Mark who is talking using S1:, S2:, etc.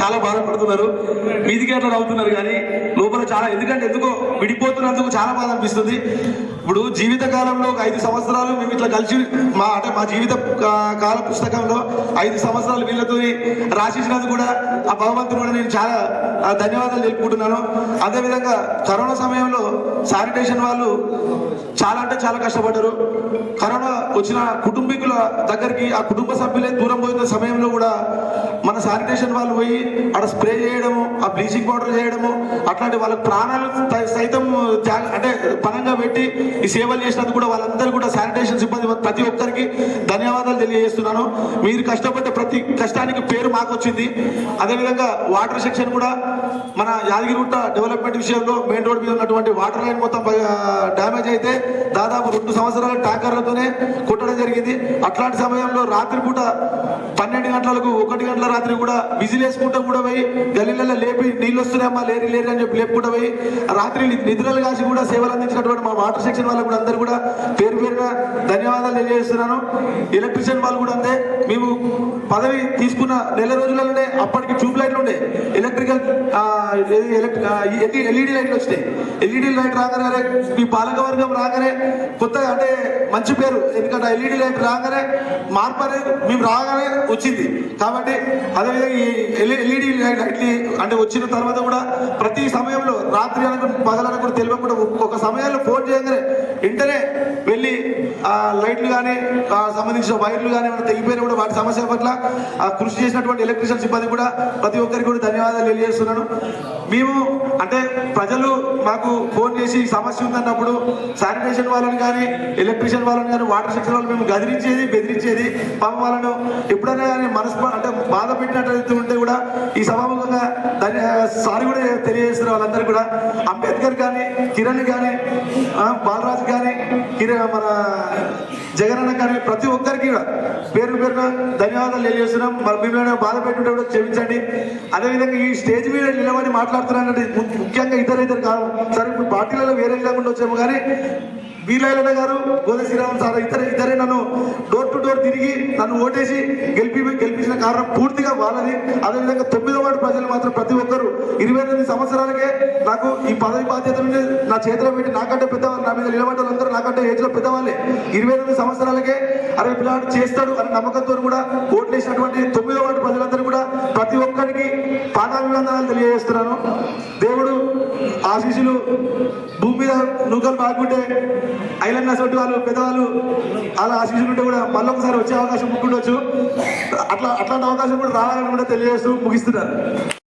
S1: చాలా బాధపడుతున్నారు. మీదికి అట్లా నవ్వుతున్నారు కానీ లోపల చాలా ఎందుకంటే ఎందుకో విడిపోతున్నందుకు చాలా బాధ అనిపిస్తుంది. ఇప్పుడు జీవిత కాలంలో ఒక ఐదు సంవత్సరాలు మేము ఇట్లా కలిసి మా అంటే మా జీవిత కాల పుస్తకంలో ఐదు సంవత్సరాలు వీళ్ళతో రాసిచ్చినందుకు కూడా ఆ భగవంతుడు కూడా నేను చాలా ధన్యవాదాలు తెలుపుకుంటున్నాను. అదేవిధంగా కరోనా సమయంలో శానిటేషన్ వాళ్ళు చాలా అంటే చాలా కష్టపడ్డారు. కరోనా వచ్చిన కుటుంబీకుల దగ్గరికి ఆ కుటుంబ సభ్యులే దూరం పోయిన సమయంలో కూడా మన శానిటేషన్ వాళ్ళు పోయి అక్కడ స్ప్రే చేయడము ఆ బ్లీచింగ్ పౌడర్ చేయడము అట్లాంటి వాళ్ళ ప్రాణాలు సైతం త్యాగ- అంటే పనంగా పెట్టి ఈ సేవలు చేసినందుకు కూడా వాళ్ళందరూ కూడా శానిటేషన్ సిబ్బంది ప్రతి ఒక్కరికి ధన్యవాదాలు తెలియజేస్తున్నాను. మీరు కష్టపడ్డ ప్రతి కష్టానికి పేరు మాకు వచ్చింది అదేవిధంగా వాటర్ సెక్షన్ కూడా మన యాదగిరిగుట్ట డెవలప్మెంట్ విషయంలో మెయిన్ రోడ్ మీద ఉన్నటువంటి వాటర్ లైన్ మొత్తం డ్యామేజ్ అయితే దాదాపు రెండు సంవత్సరాల ట్యాంకర్లతోనే కొట్టడం జరిగింది. అట్లాంటి సమయంలో రాత్రిపూట పన్నెండు గంటలకు ఒకటి గంటల రాత్రి కూడా విజిల్ వేసుకుంటూ కూడా పోయి గల్లీలలో లేపి నీళ్ళు వస్తున్నాయమ్మా లేరి లేరి అని చెప్పి లేపుకుంటూ పోయి రాత్రి నిద్రలు కాసి కూడా సేవలు అందించినటువంటి మా వాటర్ సెక్షన్ వాళ్ళకు కూడా అందరూ కూడా పేరు పేరున ధన్యవాదాలు తెలియజేస్తున్నాను. ఎలక్ట్రిషియన్ వాళ్ళు కూడా అంతే. మేము పదవి తీసుకున్న నెల రోజులలోనే అప్పటికి ట్యూబ్ లైట్లు ఉండే. ఎలక్ట్రికల్ ఎల్ఈడి లైట్లు వచ్చినాయి. ఎల్ఈడి లైట్ రాగానే మీ పాలకవర్గం రాగానే కొత్తగా అంటే మంచి పేరు ఎందుకంటే ఎల్ఈడి లైట్ రాగానే మార్పు అనేది మేము రాగానే వచ్చింది. కాబట్టి అదేవిధంగా ఈ ఎల్ఈడి లైట్ అంటే వచ్చిన తర్వాత కూడా ప్రతి సమయంలో రాత్రి అనకుండా పగలనకు కూడా తెలియకుండా ఒక సమయంలో ఫోన్ చేయగానే వెంటనే వెళ్ళి ఆ లైట్లు కానీ సంబంధించిన వైర్లు కానీ ఏమైనా తెగిపోయినా కూడా వాటి సమస్య పట్ల ఆ కృషి చేసినటువంటి ఎలక్ట్రీషియన్ సిబ్బంది కూడా ప్రతి ఒక్కరికి కూడా ధన్యవాదాలు తెలియజేస్తున్నాను. మేము అంటే ప్రజలు మాకు ఫోన్ చేసి సమస్య ఉందన్నప్పుడు శానిటేషన్ వాళ్ళని కానీ ఎలక్ట్రీషియన్ వాళ్ళని కానీ వాటర్ సెక్షన్ వాళ్ళు మేము గదిరించేది బెదిరించేది. పాపం వాళ్ళను ఎప్పుడైనా కానీ మనసు అంటే బాధ పెట్టినట్టు ఉంటే కూడా ఈ సభాముఖంగా దాని సార్ కూడా తెలియజేస్తున్నారు వాళ్ళందరూ కూడా. అంబేద్కర్ కానీ కిరణ్ కానీ బాలరాజు కానీ కిరణ్ మన జగనన్న కానీ ప్రతి ఒక్కరికి కూడా పేరు పేరున ధన్యవాదాలు తెలియజేస్తున్నాం. మరి మిమ్మల్ని బాధ పెట్టుంటే కూడా క్షమించండి. అదేవిధంగా ఈ స్టేజ్ మీద నిలబడి మాట్లాడుతున్నానంటే ముఖ్యంగా ఇద్దరు ఇద్దరు కాదు. సరే ఇప్పుడు పార్టీలలో వేరే లేకుండా వచ్చాము కానీ వీలైన గారు గోద శ్రీరామ్ సార్ ఇతర ఇద్దరే నన్ను డోర్ టు డోర్ తిరిగి నన్ను ఓటేసి గెలిపి గెలిపి కారణం పూర్తిగా వాళ్ళది. అదేవిధంగా తొమ్మిదో వాడు ప్రజలు మాత్రం ప్రతి ఒక్కరు ఇరవై ఎనిమిది సంవత్సరాలకే నాకు ఈ పదవి బాధ్యత నుండి నా చేతిలో పెట్టి నాకంటే పెద్దవాళ్ళు నా మీద నిలబడ్డ వాళ్ళందరూ నాకంటే ఏజ్లో పెద్దవాళ్ళే. ఇరవై ఎనిమిది సంవత్సరాలకే అరే పిల్లాడు చేస్తాడు అనే నమ్మకంతో కూడా ఓట్లేసినటువంటి తొమ్మిదో వాడు ప్రజలందరూ కూడా ప్రతి ఒక్కరికి పాదాభివందనాలు తెలియజేస్తున్నాను. దేవుడు ఆశీస్సులు. భూమి మీద నూకలు బాగుంటే ఐలన్న సొట్టు వాళ్ళు పెద్దవాళ్ళు అలా ఆశీస్సులు ఉంటే కూడా మళ్ళీ ఒకసారి వచ్చే అవకాశం ముక్కుండొచ్చు. అట్లా అట్లాంటి అవకాశం కూడా రావాలని కూడా తెలియజేస్తూ ముగిస్తున్నారు